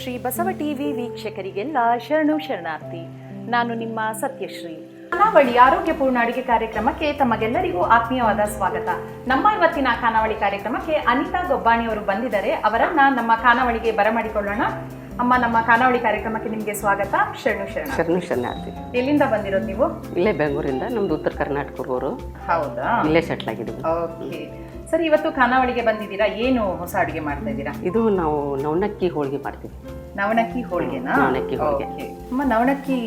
Shri Basava TV ವೀಕ್ಷಕರಿಗೆಲ್ಲ ಶರಣು ಶರಣಾರ್ಥಿ ನಾನು ನಿಮ್ಮ ಸತ್ಯಶ್ರೀ. ಖಾನಾವಳಿ ಆರೋಗ್ಯಪೂರ್ಣ ಅಡುಗೆ ಕಾರ್ಯಕ್ರಮಕ್ಕೆ ತಮಗೆಲ್ಲರಿಗೂ ಆತ್ಮೀಯವಾದ ಸ್ವಾಗತ. ನಮ್ಮ ಇವತ್ತಿನ ಖಾನಾವಳಿ ಕಾರ್ಯಕ್ರಮಕ್ಕೆ ಅನಿತಾ ಗೊಬ್ಬಾಣಿ ಅವರು ಬಂದಿದ್ದಾರೆ. ಅವರನ್ನ ನಮ್ಮ ಖಾನಾವಳಿಗೆ ಬರಮಾಡಿಕೊಳ್ಳೋಣ. ಅಮ್ಮ ನಮ್ಮ ಖಾನಾವಳಿ ಕಾರ್ಯಕ್ರಮಕ್ಕೆ ನಿಮಗೆ ಸ್ವಾಗತ. ಶರಣು ಶರಣ ಶರಣು ಶರಣಾರ್ಥಿ. ಎಲ್ಲಿಂದ ಬಂದಿರೋದು ನೀವು? ಇಲ್ಲೇ ಬೆಂಗಳೂರಿಂದ ನಮ್ದು ಉತ್ತರ ಕರ್ನಾಟಕದವರು. ಹೌದಾ? ಇಲ್ಲೇ ಸೆಟ್ಲ್ ಆಗಿದ್ದೀವಿ. ಓಕೆ. ಸರಿ ಇವತ್ತು ಖಾನಾವಳಿಗೆ ಬಂದಿದ್ದೀರಾ? ಏನು ಹೊಸ ಅಡುಗೆ ಮಾಡ್ತಾ ಇದ್ದೀರಾ? ಇದು ನಾವು ನವಣಕ್ಕಿ ಹೋಳಿಗೆ ಮಾಡ್ತೀವಿ. ನವಣಕ್ಕಿ ಹೋಳಿಗೆನಾ? ನವಣಕ್ಕಿ ಹೋಳಿಗೆ. ನಮ್ಮ ನವಣಕ್ಕಿ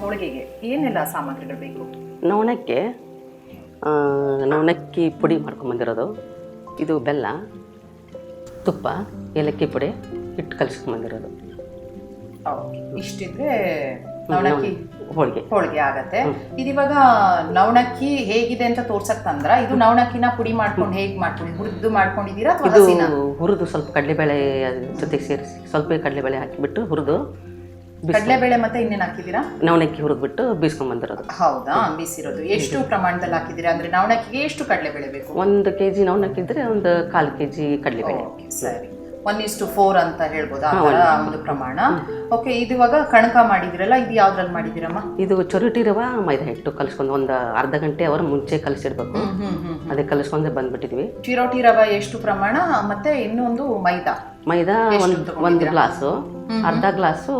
ಹೋಳಿಗೆಗೆ ಏನೆಲ್ಲ ಸಾಮಗ್ರಿಗಳು ಬೇಕು? ನವಣಕ್ಕೆ ನವಣಕ್ಕಿ ಪುಡಿ ಮಾಡ್ಕೊಂಬಂದಿರೋದು ಇದು ಬೆಲ್ಲ ತುಪ್ಪ ಏಲಕ್ಕಿ ಪುಡಿ ಹಿಟ್ಟು ಕಲಿಸ್ಕೊಂಬಂದಿರೋದು ಇಷ್ಟಿದ್ರೆ ನವಣಕ್ಕಿ. ಹೋಳಿಗೆ. ಹೋಳಿಗೆ ಆಗತ್ತೆ. ಇದಿವಾಗ ನವಣಕ್ಕಿ ಹೇಗಿದೆ ಅಂತ ತೋರ್ಸಕ್ ತಂದ್ರ ಇದು ನವಣಕ್ಕಿನ ಪುಡಿ ಮಾಡ್ಕೊಂಡು ಹೇಗ್ ಮಾಡ್ಕೊಂಡು ಹುರಿದು ಮಾಡ್ಕೊಂಡಿದೀರಾ ಅಥವಾ ಇದು ಹುರಿದು ಸ್ವಲ್ಪ ಕಡಲೆಬೇಳೆ ಜೊತೆಗೆ ಸೇರಿಸಿ ಸ್ವಲ್ಪ ಕಡಲೆಬೇಳೆ ಹಾಕಿಬಿಟ್ಟು ಹುರಿದು ಕಡಲೆಬೇಳೆ ಮತ್ತೆ ಇನ್ನೇನು ಹಾಕಿದೀರಾ? ನವಣಕ್ಕಿ ಹುರಿದ್ಬಿಟ್ಟು ಬೀಸ್ಕೊಂಬಂದಿರೋದು. ಹೌದಾ? ಬೀಸಿರೋದು. ಎಷ್ಟು ಪ್ರಮಾಣದಲ್ಲಿ ಹಾಕಿದೀರಾ? ಅಂದ್ರೆ ನವಣಕ್ಕಿಗೆ ಎಷ್ಟು ಕಡಲೆಬೇಳೆ ಬೇಕು? ಒಂದು ಕೆಜಿ ನವಣಕ್ಕಿ ಇದ್ರೆ ಒಂದು ಕಾಲು ಕೆಜಿ ಕಡಲೆಬೇಳೆ. ಸರಿ. ಒನ್ ಇಷ್ಟು ಫೋರ್ ಅಂತ ಹೇಳ್ಬೋದು? ಆ ಥರ ಒಂದು ಪ್ರಮಾಣ. ಓಕೆ ಇದು ಇವಾಗ ಕಣಕ ಮಾಡಿದಿರಲ್ಲ ಇದು ಯಾವ್ದ್ರಲ್ಲಿ ಮಾಡಿದಿರಮ್ಮ ಇದು ಚೊರುಟಿ ರವ ಮೈದಾ ಹಿಟ್ಟು ಕಲಿಸ್ಕೊಂಡು ಒಂದು ಅರ್ಧ ಗಂಟೆ ಅವರ ಮುಂಚೆ ಕಲಿಸಿಡ್ಬೇಕು. ಅದೇ ಕಲಿಸ್ಕೊಂಡೆ ಬಂದ್ಬಿಟ್ಟಿದ್ವಿ. ಚಿರೋಟಿ ರವೆ ಎಷ್ಟು ಪ್ರಮಾಣ ಮತ್ತೆ ಇನ್ನೊಂದು ಮೈದಾ? ಮೈದಾ ಒಂದು ಒಂದು? ಗ್ಲಾಸು. ಅರ್ಧ ಗ್ಲಾಸು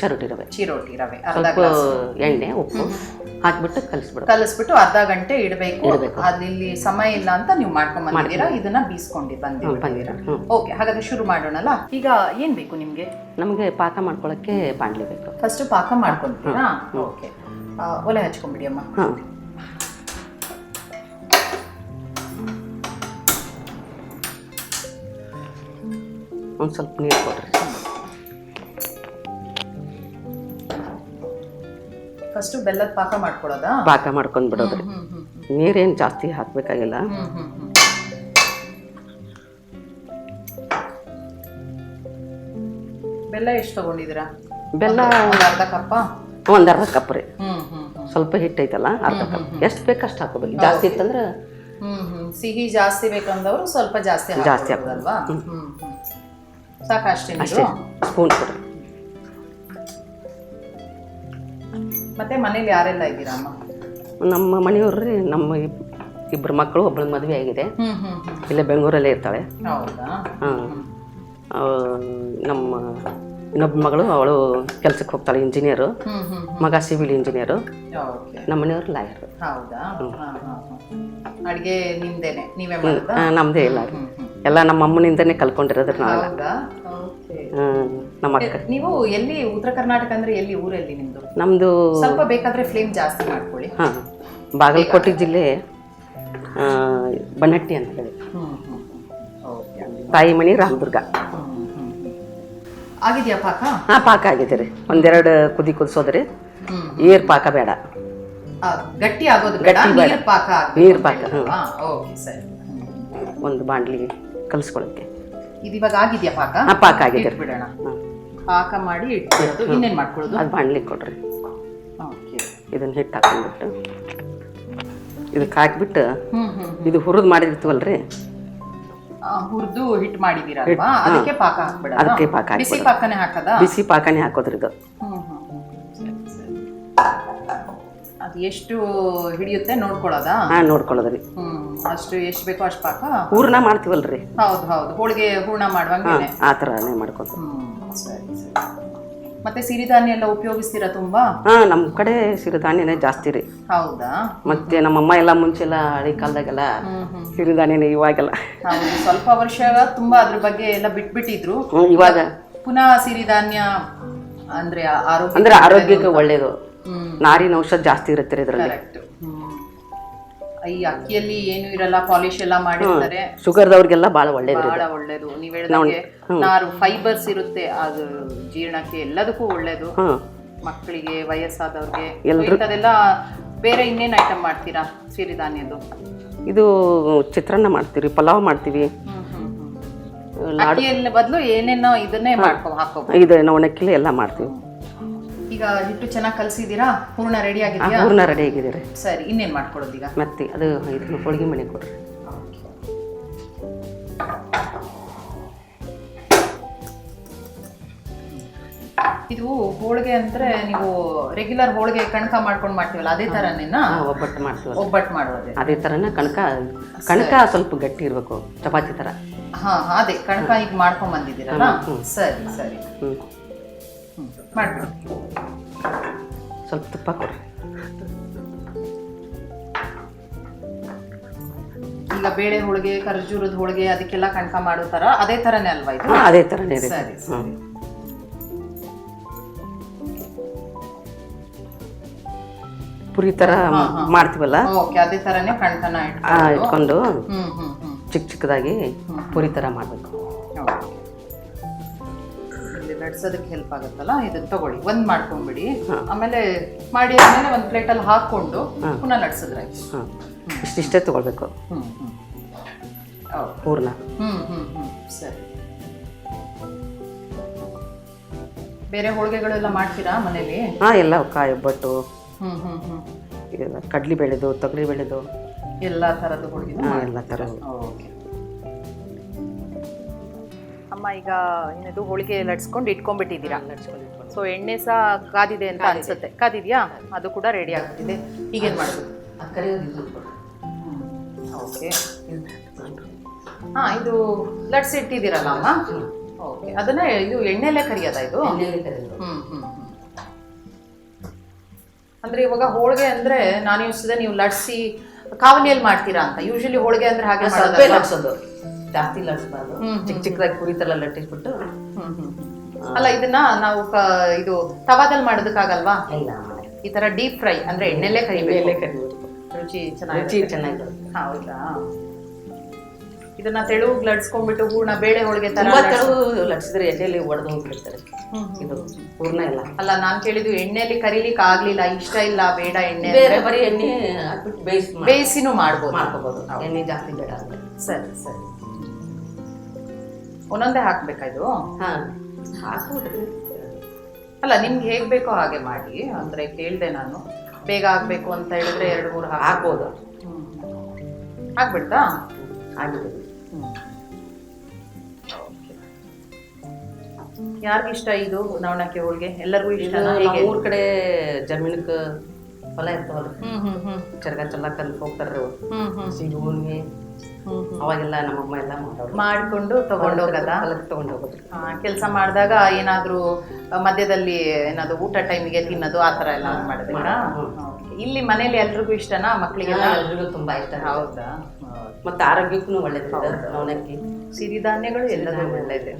ಚರೋಟಿ ರವೆ. ಚಿರೋಟಿ ರವೆ ಸ್ವಲ್ಪ ಎಣ್ಣೆ ಉಪ್ಪು. ಹಾಕ್ಬಿಟ್ಟು ಕಲಿಸ್ಬಿಡು ಕಲಿಸ್ಬಿಟ್ಟು ಅರ್ಧ ಗಂಟೆ ಇಡಬೇಕು. ಇಲ್ಲಿ ಸಮಯ ಇಲ್ಲ ಅಂತ ನೀವು ಮಾಡ್ಕೊಂಡ್ ಬಂದಿದ್ದೀರಾ? ಇದನ್ನ ಬೀಸ್ಕೊಂಡು ಬಂದಿದ್ದೀರಾ. ಓಕೆ ಹಾಗಾದ್ರೆ ಶುರು ಮಾಡೋಣಲ್ಲ? ಈಗ ಏನ್ ಬೇಕು ನಿಮ್ಗೆ? ನಮಗೆ ಪಾಕ ಮಾಡ್ಕೊಳಕ್ಕೆ ಬಾಂಡ್ಲಿ ಬೇಕು. ಫಸ್ಟ್ ಪಾಕ ಮಾಡ್ಕೊಂತೀರಾ? ಓಕೆ. ಒಲೆ ಹಚ್ಕೊಂಬಿಡಿ ಅಮ್ಮ. ಒಂದು ಸ್ವಲ್ಪ ನೀರು ಕೊಡ್ರಿ. ಫಸ್ಟ್ ಬೆಲ್ಲದ ಪಾಕ ಮಾಡ್ಕೊಳ್ಳೋದಾ ಪಾಕ ಮಾಡ್ಕೊಂಡು ಬಿಡೋದ್ರಿ ನೀರೇನ್ ಜಾಸ್ತಿ ಹಾಕಬೇಕಾಗಿಲ್ಲ. ಬೆಲ್ಲ ಎಷ್ಟು ತಗೊಂಡಿದ್ದೀರಾ? ಬೆಲ್ಲ ಒಂದು ಅರ್ಧ ಕಪ್ಪ? ಒಂದು ಅರ್ಧ ಕಪ್ ರೀ. ಸ್ವಲ್ಪ ಹಿಟ್ಟು ಐತಲ್ಲ ಅರ್ಧ ಕಪ್. ಎಷ್ಟು ಬೇಕು ಅಷ್ಟು ಹಾಕೋಬೇಕು ಜಾಸ್ತಿ ಇತ್ತಂದ್ರೆ ಸಿಹಿ ಜಾಸ್ತಿ ಬೇಕಂದವರು ಸ್ವಲ್ಪ ಜಾಸ್ತಿ ಜಾಸ್ತಿ ಹಾಕೋದಲ್ವಾ ಸಾಕು ಅಷ್ಟೇ ಅಷ್ಟೇ. ಸ್ಪೂನ್ ಕೊಡ್ರಿ. ಮತ್ತೆ ಮನೇಲಿ ಯಾರೆಲ್ಲ ಇದ್ದೀರಾ ಅಮ್ಮ? ನಮ್ಮ ಮನೆಯವ್ರು ರೀ ನಮ್ಮ ಇಬ್- ಇಬ್ರು ಮಕ್ಕಳು ಒಬ್ಬಳ ಮದುವೆ ಆಗಿದೆ. ಹ್ಮ್ ಹ್ಮ್ ಹ್ಮ್. ಇಲ್ಲೇ ಬೆಂಗಳೂರಲ್ಲೇ ಇರ್ತಾಳೆ. ಹೌದಾ? ಹಾಂ ನಮ್ಮ ಇನ್ನೊಬ್ಬ ಮಗಳು ಅವಳು ಕೆಲ್ಸಕ್ಕೆ ಹೋಗ್ತಾಳೆ ಇಂಜಿನಿಯರು ಹ್ಮ್ ಹ್ಮ್ ಮಗ ಸಿವಿಲ್ ಇಂಜಿನಿಯರು ಓಕೆ. ನಮ್ಮ ಮನೆಯವರು ಲಾಯರ್ ಹೌದಾ? ಹಾ ಹಾ ಹಾ. ಅಡ್ಗೆ ನಿಮ್ದೇನೆ? ನೀವೇ ಮಾಡೋದಾ? ನಮ್ಮದೇ ಇಲ್ಲ ರೀ ಹ್ಮ್ ಹ್ಮ್. ಎಲ್ಲ ನಮ್ಮ ಅಮ್ಮನಿಂದನೇ ಕಲ್ಕೊಂಡಿರೋದ್ರ ನಾವೆಲ್ಲ. ಹೌದಾ? ಓಕೆ. ಹ್ಮ್, ನಮ್ಮ ಅಕ್ಕ ನೀವು ಎಲ್ಲಿ ಉತ್ತರ ಕರ್ನಾಟಕ ಅಂದ್ರೆ ಎಲ್ಲಿ ಊರಲ್ಲಿ ನಿಮ್ದು? ನಮ್ಮದು ಸ್ವಲ್ಪ ಬೇಕಾದ್ರೆ ಫ್ಲೇಮ್ ಜಾಸ್ತಿ ಮಾಡ್ಕೊಳ್ಳಿ. ಹಾಂ ಬಾಗಲಕೋಟೆ ಜಿಲ್ಲೆ ಬನ್ನಟ್ಟಿ ಬನಟ್ಟಿ ಅಂತ ಹೇಳಿ. ತಾಯಿ ಮಣಿ ರಾಮದುರ್ಗ. ಆಗಿದೆಯಾ ಪಾಕ? ಹಾಂ ಪಾಕ ಆಗಿದೆ ರೀ. ಒಂದೆರಡು ಕುದಿ ಕುದಿಸೋದ್ರಿ. ಏರ್ ಪಾಕ ಬೇಡ. ಗಟ್ಟಿ ಆಗೋದು ಬೇಡ. ನೀರ್ ಪಾಕ ನೀರು ಪಾಕ? ಓಕೆ ಸರಿ. ಒಂದು ಬಾಂಡ್ಲಿ ಕಲಿಸ್ಕೊಳ್ಳೋಕ್ಕೆ ಇದು ಇವಾಗ ಆಗಿದೆಯಾ ಪಾಕ? ಹಾಂ ಪಾಕ ಆಗಿದೆ. ಬಿಡೋಣ ಪಾಕ ಮಾಡಿ ಇಟ್ಬಿಡೋದು ಇನ್ನೇನು ಮಾಡ್ಕೊಳ್ಳೋದು? ಅದು ಬಾಂಡ್ಲಿ ಕೊಡ್ರಿ. ಓಕೆ ಇದನ್ನ ಹಿಟ್ಟು ಹಾಕೊಂಡ್ಬಿಟ್ಟು. ಇದಕ್ಕೆ ಹಾಕ್ಬಿಟ್ಟು ಇದು ಹುರಿದು ಮಾಡಿರ್ತೀವಲ್ರಿ? ಹುರಿದು ಹಿಟ್ಟು ಮಾಡಿದಿರಲ್ವಾ? ಅದಕ್ಕೆ ಪಾಕ ಹಾಕ್ಬಿಡ ಅದಕ್ಕೆ ಪಾಕ ಬಿಸಿ ಹಾಕ್ಬಿಡೋದು. ಪಾಕನೇ ಹಾಕದ? ಬಿಸಿ ಪಾಕನೇ ಹಾಕೋದ್ರಿ ಇದು. ಅದು ಎಷ್ಟು ಹಿಡಿಯುತ್ತೆ ನೋಡ್ಕೊಳ್ಳೋದಾ? ಹಾಂ ನೋಡ್ಕೊಳ್ಳೋದ್ರಿ. ಅಷ್ಟು ಎಷ್ಟು ಬೇಕೋ ಅಷ್ಟು ಪಾಕ? ಹೂರ್ಣ ಮಾಡ್ತೀವಲ್ರಿ. ಹೌದು ಹೌದು. ಹೋಳಿಗೆ ಹೂರ್ಣ ಮಾಡುವಂಗೆ ಆ ಥರನೇ ಮಾಡ್ಕೋದು ಹ್ಮ್ ಸರಿ ಸರಿ. ಮತ್ತೆ ಸಿರಿಧಾನ್ಯ ಎಲ್ಲ ಉಪಯೋಗಿಸ್ತೀರಾ ತುಂಬಾ? ಹಾ ನಮ್ಮ ಕಡೆ ಸಿರಿಧಾನ್ಯನೇ ಜಾಸ್ತಿ ರೀ. ಹೌದಾ? ಮತ್ತೆ ನಮ್ಮಮ್ಮ ಎಲ್ಲ ಮುಂಚೆಲ್ಲ ಹಳೆ ಕಾಲದಾಗೆಲ್ಲ ಸಿರಿಧಾನ್ಯನೇ ಇವಾಗೆಲ್ಲ. ಹೌದು ಸ್ವಲ್ಪ ವರ್ಷ ತುಂಬಾ ಅದ್ರ ಬಗ್ಗೆ ಎಲ್ಲ ಬಿಟ್ಬಿಟ್ಟಿದ್ರು. ಹ್ಮ್, ಇವಾಗ. ಪುನಃ ಸಿರಿಧಾನ್ಯ ಅಂದ್ರೆ ಆರೋಗ್ಯ ಅಂದ್ರೆ ಆರೋಗ್ಯಕ್ಕೆ ಒಳ್ಳೇದು ಹ್ಮ್. ನಾರಿನ ಔಷಧ ಜಾಸ್ತಿ ಇರುತ್ತೆ ಇದರಲ್ಲಿ. ಕರೆಕ್ಟ್ ಈ ಅಕ್ಕಿಯಲ್ಲಿ ಏನು ಇರಲ್ಲ ಪಾಲಿಶ್ ಎಲ್ಲ ಮಾಡಿರ್ತಾರೆ. ಶುಗರ್ದವ್ರಿಗೆಲ್ಲ ಬಹಳ ಒಳ್ಳೇದು ಬಹಳ ಒಳ್ಳೇದು. ನೀವ್ ಹೇಳಿದಂಗೆ ನಾರು ಫೈಬರ್ಸ್ ಇರುತ್ತೆ ಅದು ಜೀರ್ಣಕ್ಕೆ ಎಲ್ಲದಕ್ಕೂ ಒಳ್ಳೇದು. ಮಕ್ಕಳಿಗೆ ವಯಸ್ಸಾದವ್ರಿಗೆ. ಇಂಥದೆಲ್ಲ ಬೇರೆ ಇನ್ನೇನ್ ಐಟಮ್ ಮಾಡ್ತೀರಾ ಸಿರಿಧಾನ್ಯದ್ದು ಇದು ಚಿತ್ರಾನ್ನ ಮಾಡ್ತೀವಿ ಪಲಾವ್ ಮಾಡ್ತೀವಿ. ಬದಲು ಏನೇನೋ ಇದನ್ನೇ ಮಾಡ್ಕೊ ಹಾಕೋ ಇದನ್ನ ಒಣಕಿಲೆ ಎಲ್ಲ ಮಾಡ್ತೀವಿ. ಈಗ ಹಿಟ್ಟು ಚೆನ್ನಾಗಿ ಕಲಸಿದ್ದೀರಾ? ಹೂರ್ಣ ರೆಡಿ ಆಗಿದೆಯಾ? ಹೂರ್ಣ ರೆಡಿ ಆಗಿದೆ ರೀ ಸರಿ ಇನ್ನೇನು ಮಾಡ್ಕೊಡೋದು ಈಗ ಮತ್ತೆ ಅದು ಇದು ಹೋಳಿಗೆ ಮನೆ ಕೊಡ್ರಿ. ಇದು ಹೋಳಿಗೆ ಅಂದ್ರೆ ನೀವು ರೆಗ್ಯುಲರ್ ಹೋಳಿಗೆ ಕಣಕ ಮಾಡ್ಕೊಂಡು ಮಾಡ್ತೀವಲ್ಲ ಅದೇ ತರನೇನಾ? ಒಬ್ಬಟ್ಟು ಮಾಡ್ತೀವಿ ಒಬ್ಬಟ್ಟು ಮಾಡೋದು ಅದೇ ಥರನೇ ಕಣಕ ಕಣಕ ಸ್ವಲ್ಪ ಗಟ್ಟಿ ಇರಬೇಕು ಚಪಾತಿ ತರ. ಹಾ ಅದೇ ಕಣಕ ಈಗ ಮಾಡ್ಕೊಂಡ್ ಬಂದಿದ್ದೀರಲ್ಲ? ಸರಿ ಸರಿ. ಮಾಡ್ಬಿಡಿ. ಸ್ವಲ್ಪ ತುಪ್ಪ ಕೊಡ್ರಿ ಈಗ ಬೇಳೆ ಹೋಳಿಗೆ ಖರ್ಜೂರದ ಹೋಳಿಗೆ ಅದಕ್ಕೆಲ್ಲ ಕಣಕ ಮಾಡೋ ತರ ಅದೇ ತರನೇ ಅಲ್ವಾ ಇದು? ಹಾಂ ಅದೇ ಥರನೇ ಇದೆ. ಸರಿ ಪುರಿ ಥರ ಮಾಡ್ತೀವಲ್ಲ? ಓಕೆ ಅದೇ ತರನೇ ಕಣಕನ ಇಟ್ಕೊಂಡು. ಇಟ್ಕೊಂಡು ಹ್ಮ್ ಹ್ಮ್ ಹ್ಮ್. ಚಿಕ್ಕ ಚಿಕ್ಕದಾಗಿ ಪುರಿ ಥರ ಮಾಡಬೇಕು. ಲಟ್ಸೋದಕ್ಕೆ ಹೆಲ್ಪ್ ಆಗುತ್ತಲ್ಲ ಇದನ್ನ ತಗೊಳ್ಳಿ. ಒಂದ್ ಮಾಡ್ಕೊಂಡ್ಬಿಡಿ ಆಮೇಲೆ ಮಾಡಿ ಆದ್ಮೇಲೆ ಒಂದ್ ಪ್ಲೇಟಲ್ಲಿ ಹಾಕೊಂಡು ಪುನಃ ನಡ್ಸಿದ್ರೆ ಇಷ್ಟಿಷ್ಟೇ ತಗೊಳ್ಬೇಕು. ಹ್ಮ್ ಹ್ಮ್. ಪೂರ್ಣ. ಹ್ಮ್ ಹ್ಮ್ ಹ್ಮ್. ಸರಿ. ಬೇರೆ ಹೋಳಿಗೆಗಳೆಲ್ಲ ಮಾಡ್ತೀರಾ ಮನೇಲಿ? ಹಾ ಎಲ್ಲ ಕಾಯಿ ಒಬ್ಬಟ್ಟು ಹ್ಮ್ ಹ್ಮ್ ಹ್ಮ್. ಕಡ್ಲಿ ಬೆಳೆದು ತೊಗರಿ ಬೆಳೆದು. ಎಲ್ಲಾ ತರದ ಹೋಳಿಗೆ ಎಲ್ಲ ಥರ ಓಕೆ. ಅಮ್ಮ ಈಗ ಏನದು ಹೋಳಿಗೆ ಲಟ್ಸ್ಕೊಂಡು ಇಟ್ಕೊಂಡ್ಬಿಟ್ಟಿದ್ದೀರಾ? ಸೊ ಎಣ್ಣೆ ಸಹ ಕಾದಿದೆ ಅಂತ ಅನ್ಸುತ್ತೆ. ಕಾದಿದ್ಯಾ? ಅದು ಕೂಡ ರೆಡಿ ಆಗ್ತಿದೆ ಈಗೇನು ಮಾಡೋದು ಓಕೆ ಹಾಂ ಇದು ಲಟ್ಸ್ ಇಟ್ಟಿದ್ದೀರಲ್ಲ ಅಮ್ಮ? ಓಕೆ ಅದನ್ನ ಇದು ಎಣ್ಣೆಲ್ಲೇ ಕರಿಯೋದ ಇದು? ಹ್ಞೂ ಹ್ಮ್. ಅಂದ್ರೆ ಇವಾಗ ಹೋಳಿಗೆ ಅಂದ್ರೆ ನಾನು ಯೋಚಿಸಿದೆ ನೀವು ಲಟ್ಸಿ ಕಾವಲಿಯಲ್ಲಿ ಮಾಡ್ತೀರಾ ಅಂತ. ಯೂಶಲಿ ಹೋಳಿಗೆ ಅಂದ್ರೆ ಹಾಗೆ ಲಟ್ಸೋದು. ಜಾಸ್ತಿ ಲಟ್ಸ್ಬಾರ್ದು ಚಿಕ್ಕ ಚಿಕ್ಕದಾಗಿ ಪುರಿ ತರ ಲಟ್ಟಿಸ್ಬಿಟ್ಟು ಅಲ್ಲ ಇದನ್ನ ನಾವು ಇದು ತವಾದಲ್ಲಿ ಮಾಡೋದಕ್ಕಾಗಲ್ವಾ? ಇಲ್ಲ ಈ ತರ ಡೀಪ್ ಫ್ರೈ ಅಂದ್ರೆ ಎಣ್ಣೆಲೆ ಕರಿಬೇಕು. ಕರಿಬೇಕು. ರುಚಿ ರುಚಿ ಚೆನ್ನಾಗಿ ಚೆನ್ನಾಗಿರುತ್ತೆ. ಹೌದಾ? ಇದನ್ನ ತೆಳು ಲಡ್ಸ್ಕೊಂಡ್ಬಿಟ್ಟು ಹೂರ್ಣ ಬೇಳೆ ಹೋಳಿಗೆ ತರ ತುಂಬಾ ಲಟ್ಸ್- ತೆಳು ಲಟ್ಸಿದ್ರೆ ಎಣ್ಣೆಲಿ ಒಡೆದು ಹೋಗ್ಬಿಡ್ತಾರೆ. ಇದು ಪೂರ್ಣ ಇಲ್ಲ ಅಲ್ಲ ನಾನ್ ಕೇಳಿದ್ದು ಎಣ್ಣೆಲಿ ಕರಿಲಿಕ್ಕೆ ಆಗ್ಲಿಲ್ಲ ಇಷ್ಟ ಇಲ್ಲ ಬೇಡ ಎಣ್ಣೆ ಬೇರೆ ಬರೀ ಎಣ್ಣೆ ಹಾಕ್ಬಿಟ್ಟು ಬೇಯಿಸಿ ಬೇಯಿಸಿನೂ ಮಾಡ್ಬೋದು. ಮಾಡ್ಕೋಬಹುದು ಎಣ್ಣೆ ಜಾಸ್ತಿ ಬೇಡ ಅಂದ್ರೆ. ಸರಿ ಸರಿ. ಒಂದೊಂದೇ ಹಾಕ್ಬೇಕಾ ಇದು? ಹಾ. ಹಾಕ್ಬಿಡ್ರಿ ಅಲ್ಲ ನಿಮ್ಗೆ ಹೇಗ್ ಬೇಕೋ ಹಾಗೆ ಮಾಡಿ. ಅಂದ್ರೆ ಕೇಳ್ದೆ ನಾನು. ಬೇಗ ಆಗ್ಬೇಕು ಅಂತ ಹೇಳಿದ್ರೆ ಎರಡು ಮೂರು ಹಾಕ್ ಹಾಕ್ಬೋದು. ಆಗ್ಬಿಡ್ತಾ? ಆಗಿದೆ. ಯಾರಿಗಿಷ್ಟ ಇದು ನವಣಕ್ಕೆ ಹೋಳಿಗೆ? ಎಲ್ಲರಿಗೂ ಇಷ್ಟ ಊರ್ ಕಡೆ ಜಮೀನಕ್ಕ ಹೊಲ ಇರ್ತಾವಲ್ಲ. ಚರಗ ಚೆಲ್ಲಕ್ ಅಂತ ಹೋಗ್ತಾರ್ರಿ ಅವ್ರು. ಹ್ಮ್ ಅವಾಗೆಲ್ಲ ನಮ್ಮಮ್ಮ ಎಲ್ಲ ಮಾಡೋರು ಮಾಡ್ಕೊಂಡು ತಗೊಂಡೋಗದ? ಹೊಲಕ್ಕೆ ಹೋಗೋದು ಹೋಗೋದ್ರಿ ಕೆಲಸ ಮಾಡಿದಾಗ ಏನಾದರೂ ಮಧ್ಯದಲ್ಲಿ ಏನಾದ್ರು ಊಟ ಟೈಮಿಗೆ ತಿನ್ನೋದು ಆ ಥರ ಎಲ್ಲ ಮಾಡಿದ್ರಾ ಇಲ್ಲಿ ಮನೇಲಿ ಎಲ್ರಿಗೂ ಇಷ್ಟನಾ ಮಕ್ಕಳಿಗೆಲ್ಲ? ಎಲ್ರಿಗೂ ತುಂಬಾ ಇಷ್ಟ. ಹೌದಾ? ಮತ್ತೆ ಆರೋಗ್ಯಕ್ಕೂ ಒಳ್ಳೇದು ಅವನಕ್ಕಿ. ಸಿರಿಧಾನ್ಯಗಳು ಎಲ್ಲದೂ ಒಳ್ಳೇದೆ.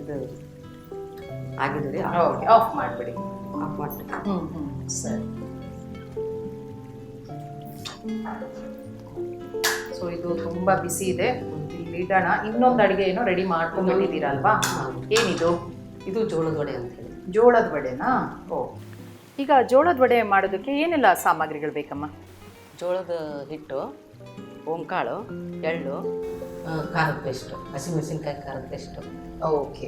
ಇದು ಆಗಿದ್ರಿ ಓಕೆ ಆಫ್ ಮಾಡಿಬಿಡಿ. ಆಫ್ ಮಾಡಿ ಹ್ಮ್ ಹ್ಮ್. ಸರಿ. ಸೊ ಇದು ತುಂಬಾ ಬಿಸಿ ಇದೆ. ಇಲ್ಲಿ ಇಡೋಣ. ಇನ್ನೊಂದು ಅಡುಗೆ ಏನೋ ರೆಡಿ ಮಾಡ್ಕೊಂಡ್ಬಿಟ್ಟಿದ್ದೀರಲ್ವಾ? ಏನಿದು? ಇದು ಜೋಳದ ವಡೆ ಅಂತ ಹೇಳಿ. ಜೋಳದ ವಡೆನಾ? ಓ. ಈಗ ಜೋಳದ ವಡೆ ಮಾಡೋದಕ್ಕೆ ಏನೆಲ್ಲ ಸಾಮಗ್ರಿಗಳು ಬೇಕಮ್ಮ? ಜೋಳದ ಹಿಟ್ಟು ಓಂಕಾಳು ಎಳ್ಳು ಖಾರದ ಪೇಸ್ಟು ಹಸಿಮೆಣಸಿನ್ಕಾಯಿ ಖಾರದ ಪೇಸ್ಟು. ಓಕೆ.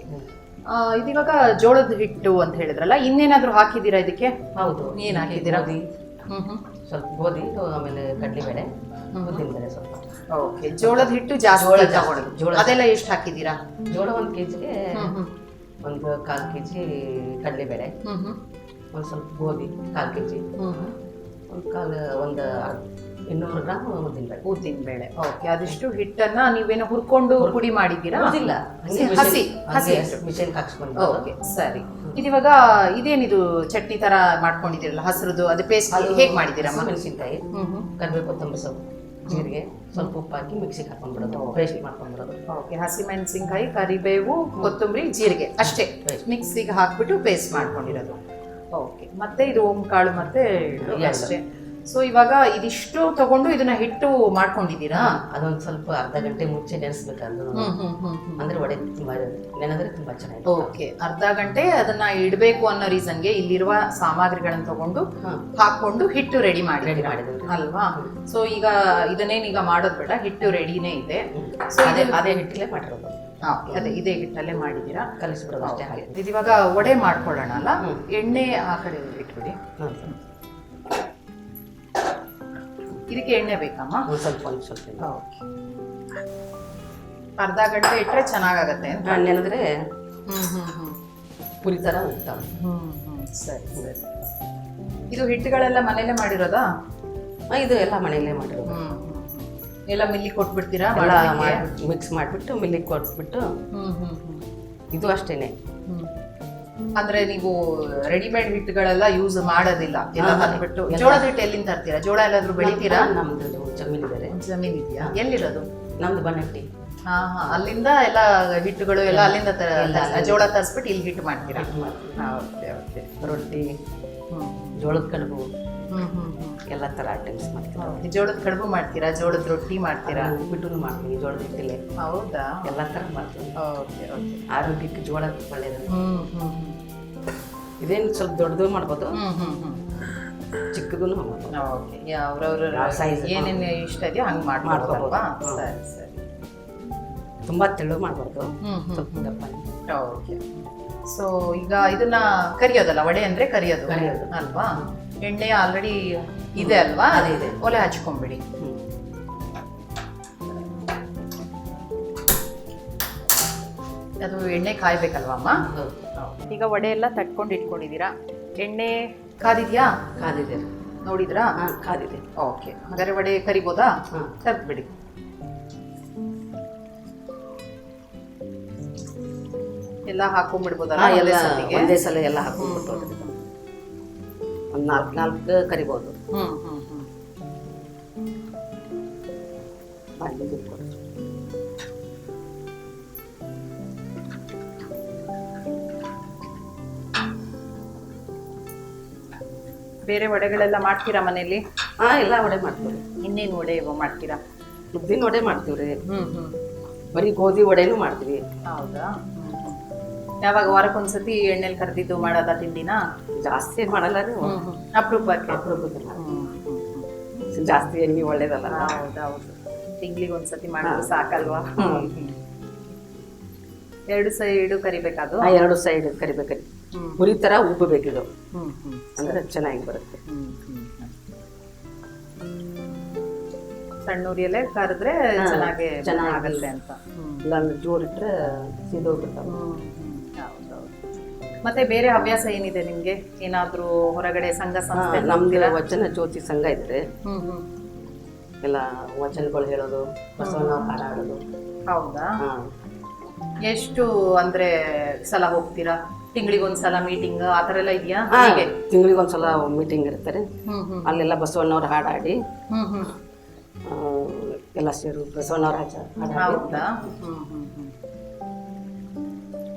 ಇದಿವಾಗ ಜೋಳದ ಹಿಟ್ಟು ಅಂತ ಹೇಳಿದ್ರಲ್ಲ ಇನ್ನೇನಾದರೂ ಹಾಕಿದ್ದೀರಾ ಇದಕ್ಕೆ? ಹೌದು. ಏನು ಹಾಕಿದ್ದೀರಾ? ಗೋಧಿ. ಹ್ಮ್ ಹ್ಮ್. ಸ್ವಲ್ಪ ಗೋಧಿ ಕಡ್ಲಿ ಆಮೇಲೆ ಕಡಲೆಬೇಳೆ ಉದ್ದಿನಬೇಳೆ ಸ್ವಲ್ಪ. ಓಕೆ ಜೋಳದ ಹಿಟ್ಟು ಜಾಸ್ತಿ. ತಗೊಳ್ಳೋದು ಜೋಳ ಅದೆಲ್ಲ ಎಷ್ಟು ಹಾಕಿದ್ದೀರಾ? ಜೋಳ ಒಂದು ಕೆ ಜಿಗೆ ಒಂದು ಕಾಲು ಕೆ ಜಿ ಕಡಲೆಬೇಳೆ ಒಂದು ಸ್ವಲ್ಪ ಗೋಧಿ ಕಾಲು ಕೆಜಿ. ಒಂದು ಕಾಲು ಒಂದು ಇನ್ನೂರು ಗ್ರಾಮ್ ಉದ್ದಿನಬೇಳೆ. ಉದ್ದಿನ ಬೇಳೆ ಓಕೆ. ಅದಿಷ್ಟು ಹಿಟ್ಟನ್ನ ನೀವೇನೋ ಹುರ್ಕೊಂಡು ಪುಡಿ ಮಾಡಿದ್ದೀರಾ? ಇಲ್ಲ ಹಸಿ ಹಸಿ ಮಿಷನ್ ಹಾಕ್ಸ್ಕೊಂಡು ಓಕೆ ಸರಿ. ಇದಿವಾಗ ಇದೇನಿದು ಚಟ್ನಿ ತರ ಮಾಡ್ಕೊಂಡಿದ್ದೀರಲ್ಲ ಹಸಿರುದು ಅದು ಪೇಸ್ಟ್ ಹೇಗೆ ಮಾಡಿದ್ದೀರಾ ಮೆಣಸಿನಕಾಯಿ ಕರಿಬೇವು ಕೊತ್ತಂಬರಿ ಸೊಪ್ಪು. ಜೀರಿಗೆ ಸ್ವಲ್ಪ ಉಪ್ಪು ಹಾಕಿ ಮಿಕ್ಸಿಗೆ ಹಾಕೊಂಡ್ಬಿಡೋದು ಪೇಸ್ಟ್ ಮಾಡ್ಕೊಂಡ್ಬಿಡೋದು ಓಕೆ ಹಸಿಮೆಣಸಿನ್ಕಾಯಿ ಕರಿಬೇವು ಕೊತ್ತಂಬರಿ ಜೀರಿಗೆ ಅಷ್ಟೇ. ಮಿಕ್ಸಿಗೆ ಹಾಕ್ಬಿಟ್ಟು ಪೇಸ್ಟ್ ಮಾಡ್ಕೊಂಡಿರೋದು. ಓಕೆ ಮತ್ತೆ ಇದು ಓಂಕಾಳು ಮತ್ತೆ. ಅಷ್ಟೇ. ಸೊ ಇವಾಗ ಇದಿಷ್ಟು ತಗೊಂಡು ಇದನ್ನ ಹಿಟ್ಟು ಮಾಡ್ಕೊಂಡಿದ್ದೀರಾ? ಅದೊಂದು ಸ್ವಲ್ಪ ಅರ್ಧ ಗಂಟೆ ಮುಂಚೆ ನೆನೆಸ್ಬೇಕಂದ್ರೆ ಅಂದ್ರೆ ವಡೆ ತುಂಬಾ ನೆನೆದ್ರೆ ತುಂಬಾ ಚೆನ್ನಾಗಿ ಓಕೆ ಅರ್ಧ ಗಂಟೆ ಅದನ್ನ ಇಡಬೇಕು ಅನ್ನೋ ರೀಸನ್ಗೆ ಇಲ್ಲಿರುವ ಸಾಮಗ್ರಿಗಳನ್ನ ತಗೊಂಡು. ಹಾಕೊಂಡು ಹಿಟ್ಟು ರೆಡಿ ಮಾಡಿ ರೆಡಿ ಮಾಡಿದ್ರು ಅಲ್ವಾ? ಸೊ ಈಗ ಇದನ್ನೇನೀಗ ಮಾಡೋದು ಬೇಡ ಹಿಟ್ಟು ರೆಡಿನೇ ಇದೆ. ಸೊ ಅದೇ ಅದೇ ಹಿಟ್ಟಲೇ ಮಾಡಿರೋದು. ಅದೇ ಇದೇ ಹಿಟ್ಟಲ್ಲೇ ಮಾಡಿದ್ದೀರಾ? ಕಲಿಸ್ಬಿಡೋದು ಅಷ್ಟೇ. ಹಾಗೆ ಇವಾಗ ವಡೆ ಮಾಡ್ಕೊಳ್ಳೋಣ ಅಲ್ಲ? ಎಣ್ಣೆ ಆ ಕಡೆ ಇಟ್ಬಿಡಿ. ಇದಕ್ಕೆ ಎಣ್ಣೆ ಬೇಕಮ್ಮ? ಸ್ವಲ್ಪ ಒಂದು ಸ್ವಲ್ಪ ಓಕೆ. ಅರ್ಧ ಗಂಟೆ ಇಟ್ಟರೆ ಚೆನ್ನಾಗಾಗತ್ತೆ ನೆನೆದ್ರೆ ಹ್ಮ್ ಹ್ಮ್ ಹ್ಮ್. ಪುರಿ ಥರ ಹೋಗ್ತಾವೆ ಹ್ಞೂ ಹ್ಞೂ ಸರಿ ಸರಿ. ಇದು ಹಿಟ್ಟುಗಳೆಲ್ಲ ಮನೇಲೆ ಮಾಡಿರೋದಾ? ಇದು ಎಲ್ಲ ಮನೆಯಲ್ಲೇ ಮಾಡಿರೋದು. ಹ್ಞೂ. ಎಲ್ಲ ಮಿಲ್ಲಿ ಕೊಟ್ಬಿಡ್ತೀರಾ ಎಲ್ಲ ಮಿಕ್ಸ್ ಮಾಡಿಬಿಟ್ಟು ಮಿಲ್ಲಿ ಕೊಟ್ಬಿಟ್ಟು ಹ್ಞೂ ಹ್ಞೂ ಹ್ಞೂ ಇದು ಅಷ್ಟೇನೆ. ಅಂದ್ರೆ ನೀವು ರೆಡಿಮೇಡ್ ಹಿಟ್ಟುಗಳೆಲ್ಲ ಯೂಸ್ ಮಾಡೋದಿಲ್ಲ. ಎಲ್ಲ ಬಂದ್ಬಿಟ್ಟು. ಜೋಳದ ಹಿಟ್ಟು ಎಲ್ಲಿಂದ ತರ್ತೀರಾ? ಜೋಳ ಎಲ್ಲಾದ್ರೂ ಬೆಳಿತೀರಾ? ನಮ್ದು ಜಮೀನ್ ಬೇರೆ ಜಮೀನ್ ಇದೆಯಾ ಎಲ್ಲಿರೋದು? ನಮ್ದು ಬನ್ನಟ್ಟಿ ಹಾ ಹಾ. ಅಲ್ಲಿಂದ ಎಲ್ಲ ಹಿಟ್ಟುಗಳು ಎಲ್ಲ ಅಲ್ಲಿಂದ. ಜೋಳ ತರಿಸ್ಬಿಟ್ಟು ಇಲ್ಲಿ ಹಿಟ್ಟು ಮಾಡ್ತೀರಾ? Okay okay. ರೊಟ್ಟಿ ಜೋಳದ ಕಡುಬು. ಎಲ್ಲ ಥರ ಐಟಮ್ಸ್ ಮಾಡ್ತೀವಿ. ಓಕೆ, ಜೋಳದ ಕಡುಬು ಮಾಡ್ತೀರಾ? ಜೋಳದ ರೊಟ್ಟಿ ಮಾಡ್ತೀರಾ? ಉಪ್ಪಿಟ್ಟು ಮಾಡ್ತೀವಿ ಜೋಳದ ಹಿಟ್ಟಲೆ. ಹೌದಾ? ಎಲ್ಲ ಥರ ಮಾಡ್ತೀವಿ. Okay okay. ಆರೋಗ್ಯಕ್ಕೆ ಜೋಳ ಒಳ್ಳೇದು. ಹ್ಮ್ ಹ್ಮ್. ಇದೇನು ಸ್ವಲ್ಪ ದೊಡ್ಡದು ಮಾಡ್ಬೋದು. ಚಿಕ್ಕದು ಮಾಡ್ಬೋದು. ಓಕೆ. ಅವ್ರವ್ರ ಸೈಜ್? ಏನೇನು ಇಷ್ಟ ಇದೆಯೋ ಹಂಗೆ ಮಾಡಿ ಮಾಡ್ಕೋಬೋದು. ಸರಿ ಸರಿ. ತುಂಬ ತೆಳು ಮಾಡಬಾರ್ದು ಹ್ಮ್ ಸ್ವಲ್ಪ ದಪ್ಪ ಓಕೆ. ಸೊ ಈಗ ಇದನ್ನ ಕರಿಯೋದಲ್ಲ ವಡೆ ಅಂದ್ರೆ ಕರಿಯೋದು ಕರಿಯೋದು. ಅಲ್ವಾ? ಎಣ್ಣೆ ಆಲ್ರೆಡಿ ಇದೆ ಅಲ್ವಾ? ಅದೇ ಇದೆ. ಒಲೆ ಹಚ್ಕೊಂಬಿಡಿ. ಅದು ಎಣ್ಣೆ ಕಾಯ್ಬೇಕಲ್ವಾ ಅಮ್ಮ? ಈಗ ವಡೆ ಎಲ್ಲ ತಟ್ಕೊಂಡು ಇಟ್ಕೊಂಡಿದ್ದೀರಾ? ಎಣ್ಣೆ? ಕಾದಿದ್ಯಾ? ಕಾದಿದೆ. ನೋಡಿದ್ರಾ? ಹಾಂ ಕಾದಿದೆ. ಓಕೆ. ಹಾಗಾದ್ರೆ ವಡೆ ಕರಿಬೋದಾ? ಹಾಂ. ತೆಗ್ದ್ಬಿಡಿ ಎಲ್ಲ ಹಾಕೊಂಡ್ಬಿಡ್ಬೋದಲ್ಲ ಹಾಂ ಒಂದೇ ಎಲ್ಲ? ಒಂದೇ ಸಲ ಎಲ್ಲ ಹಾಕೊಂಡ್ಬಿಟ್ಟು ಒಂದು ನಾಲ್ಕು ನಾಲ್ಕು ಕರಿಬೋದು. ಹ್ಞೂ ಹ್ಞೂ ಹ್ಮ್. ಬೇರೆ ವಡೆಗಳೆಲ್ಲ ಮಾಡ್ತೀರಾ ಮನೇಲಿ ಹಾ ಎಲ್ಲ ವಡೆ ಮಾಡ್ತೀವಿ. ಇನ್ನೇನು ವಡೆ ಇವು ಮಾಡ್ತೀರಾ? ಉದ್ದಿನ ವಡೆ ಮಾಡ್ತೀವಿ ರೀ. ಹ್ಮ್ ಹ್ಮ್. ಬರೀ ಗೋಧಿ ವಡೆನೂ ಮಾಡ್ತೀವಿ. ಹೌದಾ. ಯಾವಾಗ ವಾರಕ್ಕೊಂದ್ಸತಿ ಎಣ್ಣೆಲಿ ಕರೆದಿದ್ದು ಮಾಡೋದ ತಿಂಡಿನ? ಜಾಸ್ತಿ ಮಾಡಲ್ಲ ರೀ ಅಪರೂಪಕ್ಕೆ? ಅಪರೂಪಕ್ಕೆಲ್ಲ. ಜಾಸ್ತಿ ಎಣ್ಣೆ ಒಳ್ಳೇದಲ್ಲ ಹೌದೌದು. ತಿಂಗ್ಳಿಗೆ ಒಂದ್ಸತಿ ಮಾಡೋದು ಸಾಕಲ್ವಾ. ಎರಡು ಸೈಡು ಕರಿಬೇಕಾದು ಆ ಎರಡು ಸೈಡ್ ಕರಿಬೇಕ್ರಿ. ಹ್ಮ್. ತರ ಥರ ಉಬ್ಬಬೇಕಿದು ಅಂದ್ರೆ ಚೆನ್ನಾಗಿ ಬರುತ್ತೆ. ಸಣ್ಣ ಉರಿಯಲ್ಲೇ ಕರೆದ್ರೆ ಚೆನ್ನಾಗಿ ಚೆನ್ನಾಗಿ ಅಂತ. ಇಲ್ಲಾಂದ್ರೆ ಜೋರಿಟ್ರೆ ಸೀದೋಗ್ಬಿಡ್ತಾವೆ. ಮತ್ತೆ ಬೇರೆ ಹವ್ಯಾಸ ಏನಿದೆ ನಿಮ್ಗೆ? ಏನಾದ್ರೂ ಹೊರಗಡೆ ಸಂಘ ಸಂಸ್ಥೆ ನಮ್ದು ವಚನ ಜ್ಯೋತಿ ಸಂಘ ಇದ್ರೆ ಎಲ್ಲ ವಚನಗಳು ಹೇಳೋದು ಬಸವನ ಹಾಡ ಹೌದಾ? ಎಷ್ಟು ಅಂದ್ರೆ ಸಲ ಹೋಗ್ತೀರಾ? ತಿಂಗಳಿಗೆ ಒಂದ್ಸಲ ಮೀಟಿಂಗ್ ಆ ಥರ ಎಲ್ಲ ಇದೆಯಾ? ಹೀಗೆ ತಿಂಗಳಿಗೆ ಒಂದ್ಸಲ ಮೀಟಿಂಗ್ ಇರ್ತಾರೆ ಹ್ಮ್ ಹ್ಮ್. ಅಲ್ಲೆಲ್ಲ ಬಸವಣ್ಣವ್ರ ಹಾಡಾಡಿ. ಹ್ಮ್ ಹ್ಮ್. ಆ, ಎಲ್ಲ ಸೇರು ಬಸವಣ್ಣವ್ರ ಹಾಡ ಹೌದಾ? ಹ್ಮ್ ಹ್ಮ್ ಹ್ಮ್.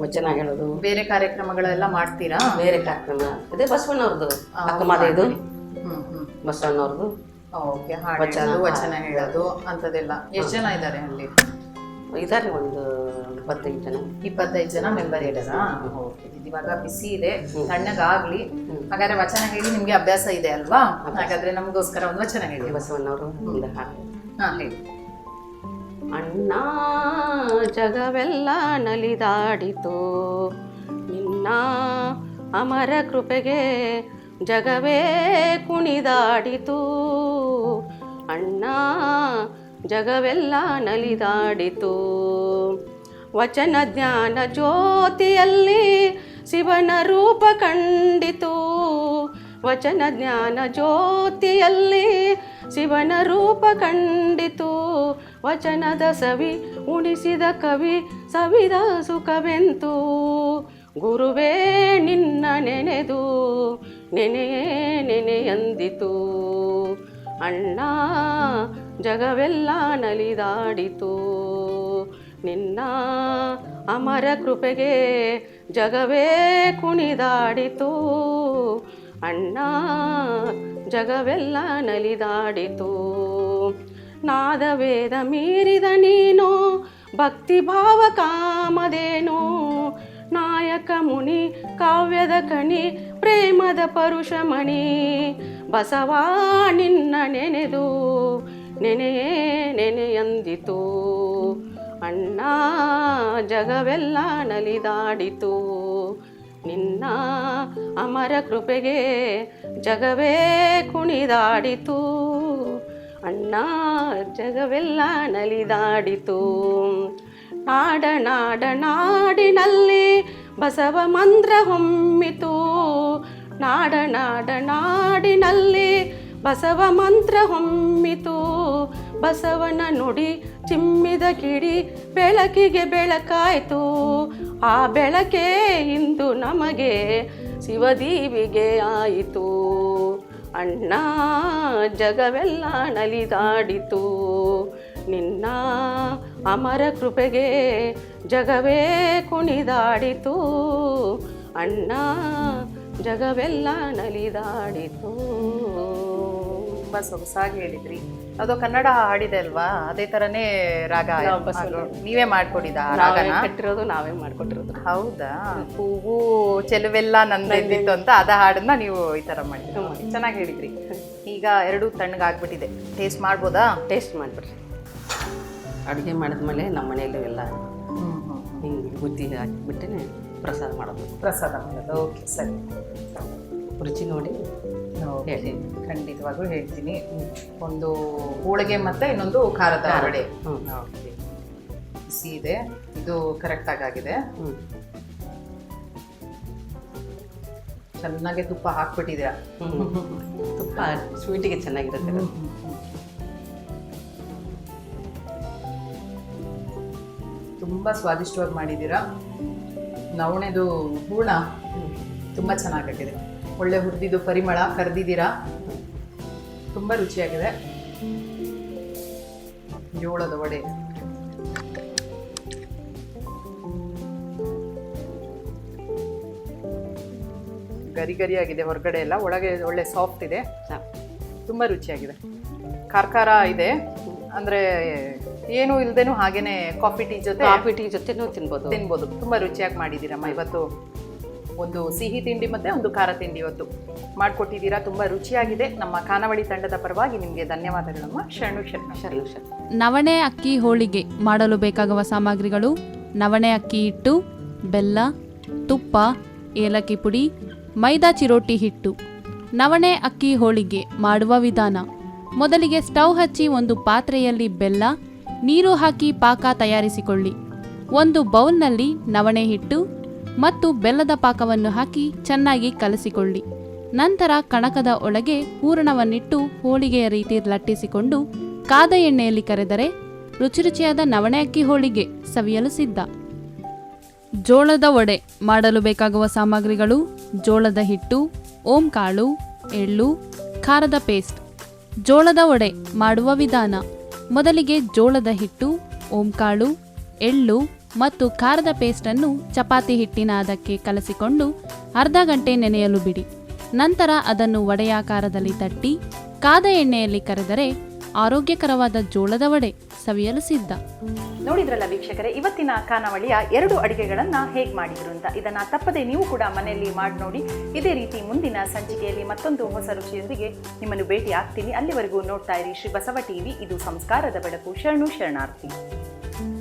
ವಚನ ಹೇಳೋದು. ಬೇರೆ ಕಾರ್ಯಕ್ರಮಗಳೆಲ್ಲ ಮಾಡ್ತೀರಾ? ಬೇರೆ ಕಾರ್ಯಕ್ರಮ. ಅದೇ ಬಸವಣ್ಣವ್ರದ್ದು ಅಕ್ಕಮಾದೇದು ಹ್ಮ್ ಹ್ಮ್. ಬಸವಣ್ಣವ್ರದ್ದು. ಓಕೆ ಹಾಡು. ವಚನ, ಹೇಳೋದು, ವಚನ ಹೇಳೋದು ಅಂತದೆಲ್ಲ ಎಷ್ಟು ಜನ ಇದ್ದಾರೆ ಅಲ್ಲಿ? ಇದಾರೆ ಒಂದು ಇಪ್ಪತ್ತೈದು ಜನ. ಇಪ್ಪತ್ತೈದು ಜನ ಮೆಂಬರ್ ಇದ್ದಾರಾ? ಓಕೆ ಇವಾಗ ಬಿಸಿ ಇದೆ ತಣ್ಣಗಾಗ್ಲಿ. ಹಾಗಾದ್ರೆ ವಚನ ಹೇಳಿ ನಿಮ್ಗೆ ಅಭ್ಯಾಸ ಇದೆ ಅಲ್ವಾ? ಹಾಗಾದ್ರೆ ನಮಗೋಸ್ಕರ ಒಂದು ವಚನ ಹೇಳಿ. ಬಸವಣ್ಣವರು ಹಾಡು ಹಾ ಹೇಳಿ. ಅಣ್ಣ ಜಗವೆಲ್ಲ ನಲಿದಾಡಿತು. ನಿನ್ನ ಅಮರ ಕೃಪೆಗೆ ಜಗವೇ ಕುಣಿದಾಡಿತು. ಅಣ್ಣ ಜಗವೆಲ್ಲ ನಲಿದಾಡಿತು. ವಚನ ಜ್ಞಾನ ಜ್ಯೋತಿಯಲ್ಲಿ ಶಿವನ ರೂಪ ಕಂಡಿತು. ವಚನ ಜ್ಞಾನ ಜ್ಯೋತಿಯಲ್ಲಿ ಶಿವನ ರೂಪ ಕಂಡಿತು. ವಚನದ ಸವಿ ಉಣಿಸಿದ ಕವಿ ಸವಿದ ಸುಖವೆಂತು. ಗುರುವೇ ನಿನ್ನ ನೆನೆದು, ನೆನೆಯೇ ನೆನೆಯಂದಿತು ಅಣ್ಣ, ಜಗವೆಲ್ಲ ನಲಿದಾಡಿತು. ನಿನ್ನ ಅಮರ ಕೃಪೆಗೆ ಜಗವೇ ಕುಣಿದಾಡಿತು. ಅಣ್ಣ, ಜಗವೆಲ್ಲ ನಲಿದಾಡಿತು. ನಾದವೇದ ಮೀರಿದ ನೀನು, ಭಕ್ತಿ ಭಾವ ಕಾಮದೇನು. ನಾಯಕ ಮುನಿ, ಕಾವ್ಯದ ಕಣಿ, ಪ್ರೇಮದ ಪರುಷಮಣಿ ಬಸವಾ, ನಿನ್ನ ನೆನೆದು, ನೆನೆಯೇ ನೆನೆಯಂದಿತು. ಅಣ್ಣ, ಜಗವೆಲ್ಲ ನಲಿದಾಡಿತು. ನಿನ್ನ ಅಮರ ಕೃಪೆಗೆ ಜಗವೇ ಕುಣಿದಾಡಿತು. ಅಣ್ಣ, ಜಗವೆಲ್ಲ ನಲಿದಾಡಿತು. ನಾಡ ನಾಡ, ನಾಡಿನಲ್ಲಿ ಬಸವ ಮಂತ್ರ ಹೊಮ್ಮಿತು. ನಾಡ ನಾಡ, ನಾಡಿನಲ್ಲಿ ಬಸವ ಮಂತ್ರ ಹೊಮ್ಮಿತು. ಬಸವನ ನುಡಿ ಚಿಮ್ಮಿದ ಕಿಡಿ ಬೆಳಕಿಗೆ ಬೆಳಕಾಯಿತು. ಆ ಬೆಳಕೆ ಇಂದು ನಮಗೆ ಶಿವದೀವಿಗೆ ಆಯಿತು. ಅಣ್ಣ, ಜಗವೆಲ್ಲ ನಲಿದಾಡಿತು. ನಿನ್ನ ಅಮರ ಕೃಪೆಗೆ ಜಗವೇ ಕುಣಿದಾಡಿತು. ಅಣ್ಣ, ಜಗವೆಲ್ಲ ನಲಿದಾಡಿತು. ತುಂಬಾ ಸೊಗಸಾಗಿ ಹೇಳಿದ್ರಿ. ಅದು ಕನ್ನಡ ಹಾಡಿದೆ ಅಲ್ವಾ? ಅದೇ ತರನೇ ರಾಗ ನಾವು ಮಾಡ್ಕೊಡಿದ ರಾಗನ? ಕಟ್ಟಿರೋದು ನಾವೇ ಮಾಡ್ಕೊಟ್ಟಿರೋದು. ಹೌದಾ? ಹೂವು ಚೆಲುವೆಲ್ಲ ನಂದಿತ್ತು ಅಂತ ಅದ ಹಾಡನ್ನ ನೀವು ಈ ತರ ಮಾಡಿದ್ರಿ. ಚೆನ್ನಾಗಿ ಹೇಳಿದ್ರಿ. ಈಗ ಎರಡು ತಣ್ಣಗಾಗ್ಬಿಟ್ಟಿದೆ. ಟೇಸ್ಟ್ ಮಾಡ್ಬೋದಾ? ಟೇಸ್ಟ್ ಮಾಡ್ಬಿಡ್ರಿ. ಅಡುಗೆ ಮಾಡಿದ್ಮೇಲೆ ನಮ್ಮ ಮನೆಯಲ್ಲೂ ಎಲ್ಲ ಹಿಂಗೆ ಬುದ್ಧಿ ಹಾಕಿಬಿಟ್ಟೆ ಪ್ರಸಾದ ಮಾಡೋದು. ಪ್ರಸಾದ ಮಾಡೋದು. ಓಕೆ ಸರಿ. ರುಚಿ ನೋಡಿ. ಹೇಳಿ. ಖಂಡಿತವಾಗ್ಲೂ ಹೇಳ್ತೀನಿ. ಒಂದು ಹೋಳಿಗೆ ಮತ್ತೆ ಇನ್ನೊಂದು ಖಾರದ ಹರಡೆ ಬಿಸಿ ಇದೆ. ಇದು ಕರೆಕ್ಟ್ ಆಗಿದೆ. ಚೆನ್ನಾಗಿ ತುಪ್ಪ ಹಾಕ್ಬಿಟ್ಟಿದ್ದೀರಾ? ತುಪ್ಪ ಸ್ವೀಟಿಗೆ ಚೆನ್ನಾಗಿರುತ್ತೆ ತುಂಬ ತುಂಬಾ ಸ್ವಾದಿಷ್ಟವಾಗಿ ಮಾಡಿದ್ದೀರಾ. ನವಣೆದು ಹೂರ್ಣ ತುಂಬಾ ಚೆನ್ನಾಗಾಗಿದೆ ಒಳ್ಳೆ ಹುರಿದಿದ್ದು ಪರಿಮಳ ಕರೆದಿದ್ದೀರಾ? ತುಂಬ ರುಚಿಯಾಗಿದೆ. ಜೋಳದ ವಡೆ. ಗರಿ ಗರಿಯಾಗಿದೆ ಹೊರಗಡೆ ಎಲ್ಲ. ಒಳಗೆ ಒಳ್ಳೆ ಸಾಫ್ಟ್ ಇದೆ. ತುಂಬ ರುಚಿಯಾಗಿದೆ. ಖಾರ ಇದೆ. ಅಂದ್ರೆ ಏನು ಇಲ್ದೇನು ಹಾಗೇನೆ ಕಾಫಿ ಟೀ ಜೊತೆ ಕಾಫಿ ಟೀ ಜೊತೆನೂ ತಿನ್ಬೋದು. ತಿನ್ಬೋದು. ತುಂಬಾ ರುಚಿಯಾಗಿ ಮಾಡಿದ್ದೀರಮ್ಮ ಇವತ್ತು. ಒಂದು ಸಿಹಿ ತಿಂಡಿ ಮತ್ತು ಒಂದು ಖಾರ ತಿಂಡಿ ಇವತ್ತು ಮಾಡಿಕೊಟ್ಟಿದ್ದೀರಾ. ತುಂಬ ರುಚಿಯಾಗಿದೆ. ನಮ್ಮ ಖಾನಾವಳಿ ತಂಡದ ಪರವಾಗಿ ನಿಮಗೆ ಧನ್ಯವಾದಗಳಮ್ಮ. ಶರಣು ಶರಣ ಶರಣು ನವಣೆ ಅಕ್ಕಿ ಹೋಳಿಗೆ ಮಾಡಲು ಬೇಕಾಗುವ ಸಾಮಗ್ರಿಗಳು ನವಣೆ ಅಕ್ಕಿ ಹಿಟ್ಟು, ಬೆಲ್ಲ, ತುಪ್ಪ, ಏಲಕ್ಕಿ ಪುಡಿ, ಮೈದಾ ಚಿರೋಟಿ ಹಿಟ್ಟು. ನವಣೆ ಅಕ್ಕಿ ಹೋಳಿಗೆ ಮಾಡುವ ವಿಧಾನ. ಮೊದಲಿಗೆ ಸ್ಟವ್ ಹಚ್ಚಿ ಒಂದು ಪಾತ್ರೆಯಲ್ಲಿ ಬೆಲ್ಲ, ನೀರು ಹಾಕಿ ಪಾಕ ತಯಾರಿಸಿಕೊಳ್ಳಿ. ಒಂದು ಬೌಲ್ನಲ್ಲಿ ನವಣೆ ಹಿಟ್ಟು ಮತ್ತು ಬೆಲ್ಲದ ಪಾಕವನ್ನು ಹಾಕಿ ಚೆನ್ನಾಗಿ ಕಲಸಿಕೊಳ್ಳಿ. ನಂತರ ಕಣಕದ ಒಳಗೆ ಹೂರಣವನ್ನಿಟ್ಟು ಹೋಳಿಗೆಯ ರೀತಿ ಲಟ್ಟಿಸಿಕೊಂಡು ಕಾದ ಎಣ್ಣೆಯಲ್ಲಿ ಕರೆದರೆ ರುಚಿ ರುಚಿಯಾದ ನವಣೆ ಅಕ್ಕಿ ಹೋಳಿಗೆ ಸವಿಯಲು ಸಿದ್ಧ. ಜೋಳದ ವಡೆ ಮಾಡಲು ಬೇಕಾಗುವ ಸಾಮಗ್ರಿಗಳು ಜೋಳದ ಹಿಟ್ಟು, ಓಂಕಾಳು, ಎಳ್ಳು, ಖಾರದ ಪೇಸ್ಟ್. ಜೋಳದ ವಡೆ ಮಾಡುವ ವಿಧಾನ. ಮೊದಲಿಗೆ ಜೋಳದ ಹಿಟ್ಟು, ಓಂಕಾಳು, ಎಳ್ಳು ಮತ್ತು ಖಾರದ ಪೇಸ್ಟನ್ನು ಚಪಾತಿ ಹಿಟ್ಟಿನ ಅದಕ್ಕೆ ಕಲಸಿಕೊಂಡು ಅರ್ಧ ಗಂಟೆ ನೆನೆಯಲು ಬಿಡಿ. ನಂತರ ಅದನ್ನು ವಡೆಯಾಕಾರದಲ್ಲಿ ತಟ್ಟಿ ಕಾದ ಎಣ್ಣೆಯಲ್ಲಿ ಕರೆದರೆ ಆರೋಗ್ಯಕರವಾದ ಜೋಳದ ವಡೆ ಸವಿಯಲು ಸಿದ್ಧ. ನೋಡಿದ್ರಲ್ಲ ವೀಕ್ಷಕರೇ, ಇವತ್ತಿನ ಖಾನಾವಳಿಯ ಎರಡು ಅಡಿಗೆಗಳನ್ನ ಹೇಗೆ ಮಾಡಿದ್ರು ಅಂತ. ಇದನ್ನ ತಪ್ಪದೆ ನೀವು ಕೂಡ ಮನೆಯಲ್ಲಿ ಮಾಡಿ ನೋಡಿ. ಇದೇ ರೀತಿ ಮುಂದಿನ ಸಂಚಿಕೆಯಲ್ಲಿ ಮತ್ತೊಂದು ಹೊಸ ರುಚಿಯೊಂದಿಗೆ ನಿಮ್ಮನ್ನು ಭೇಟಿ ಆಗ್ತೀನಿ ಅಲ್ಲಿವರೆಗೂ ನೋಡ್ತಾ ಇರಿ ಶ್ರೀ ಬಸವ ಟಿವಿ. ಇದು ಸಂಸ್ಕಾರದ ಬೆಳಕು. ಶರಣು ಶರಣಾರ್ಥಿ.